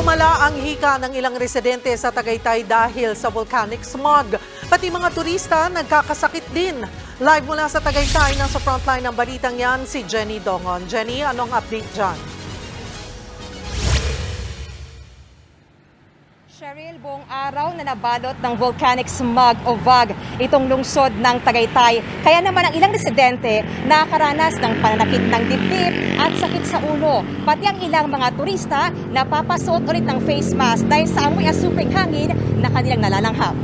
Lumala ang hika ng ilang residente sa Tagaytay dahil sa volcanic smog. Pati mga turista nagkakasakit din. Live mula sa Tagaytay, nasa frontline ng balitang yan si Jenny Dongon. Jenny, anong update dyan? Cheryl, buong araw na nabalot ng volcanic smog o VOG itong lungsod ng Tagaytay. Kaya naman ang ilang residente nakakaranas ng pananakit ng dibdib at sakit sa ulo. Pati ang ilang mga turista napapasuot ulit ng face mask dahil sa amoy asuping hangin na kanilang nalalanghap.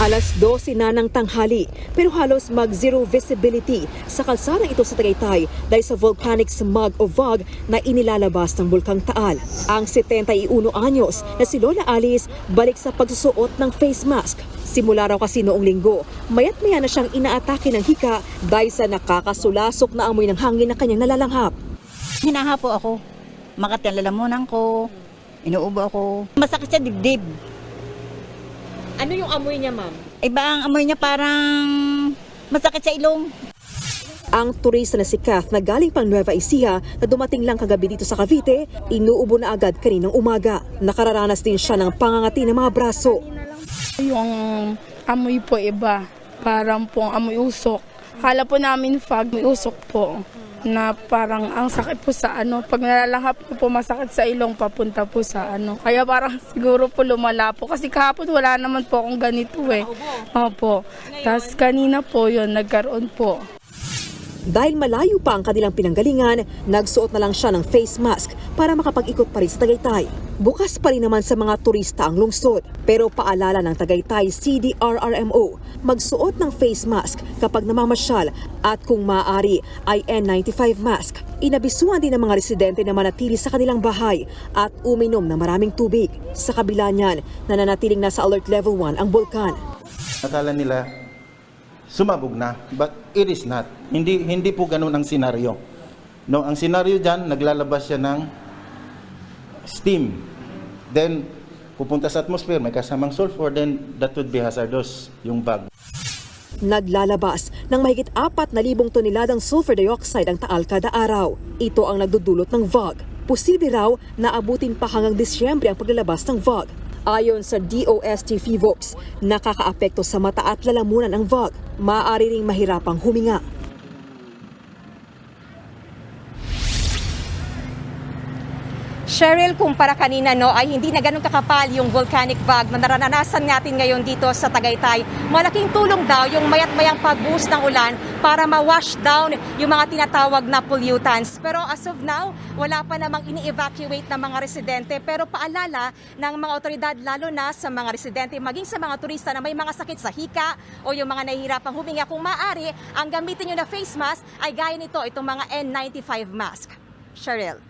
Alas 12 na ng tanghali pero halos mag-zero visibility sa kalsadang ito sa Tagaytay dahil sa volcanic smog o VOG na inilalabas ng Bulkang Taal. Ang 71 anyos na si Lola Alice balik sa pagsusuot ng face mask. Simula raw kasi noong linggo, mayat maya na siyang inaatake ng hika dahil sa nakakasulasok na amoy ng hangin na kanyang nalalanghap. Hinahapo ako. Lalamunan ko. Inuubo ako. Masakit sa dibdib. Ano yung amoy niya, ma'am? Iba ang amoy niya parang masakit sa ilong. Ang turista na si Kath na galing pang Nueva Ecija na dumating lang kagabi dito sa Cavite, inuubo na agad kaninang umaga. Nakararanas din siya ng pangangati ng mga braso. Yung amoy po iba, parang po amoy usok. Kala po namin fog, may usok po. Na parang ang sakit po sa ano, pag nalalanghap ko po masakit sa ilong papunta po sa ano. Kaya parang siguro po lumala po. Kasi kahapon wala naman po akong ganito eh. Opo. Tapos kanina po yon nagkaroon po. Dahil malayo pa ang kanilang pinanggalingan, nagsuot na lang siya ng face mask para makapag-ikot pa rin sa Tagaytay. Bukas pa rin naman sa mga turista ang lungsod. Pero paalala ng Tagaytay CDRRMO, magsuot ng face mask kapag namamasyal at kung maaari ay N95 mask. Inabisuhan din ng mga residente na manatili sa kanilang bahay at uminom ng maraming tubig. Sa kabila niyan, nananatiling nasa alert level 1 ang bulkan. Akala nila sumabog na, but it is not. Hindi hindi po ganun ang senaryo. No, ang senaryo diyan naglalabas siya ng steam. Then pupunta sa atmosphere, may kasamang sulfur, then that would be hazardous yung bag. Naglalabas ng mahigit 4,000 toneladang sulfur dioxide ang taal kada araw. Ito ang nagdudulot ng VOG. Posible raw na abutin pa hanggang Disyembre ang paglalabas ng VOG. Ayon sa DOST FIVOX, nakakaapekto sa mata at lalamunan ang VOG. Maaari ring mahirapang huminga. Cheryl, kumpara kanina no, ay hindi na ganun kakapal yung volcanic VOG na naranasan natin ngayon dito sa Tagaytay. Malaking tulong daw yung mayat-mayang pag-boost ng ulan para ma-wash down yung mga tinatawag na pollutants. Pero as of now, wala pa namang ini-evacuate ng mga residente. Pero paalala ng mga otoridad, lalo na sa mga residente, maging sa mga turista na may mga sakit sa hika o yung mga nahihirapang huminga, kung maaari, ang gamitin nyo na face mask ay gaya nito, itong mga N95 mask. Cheryl.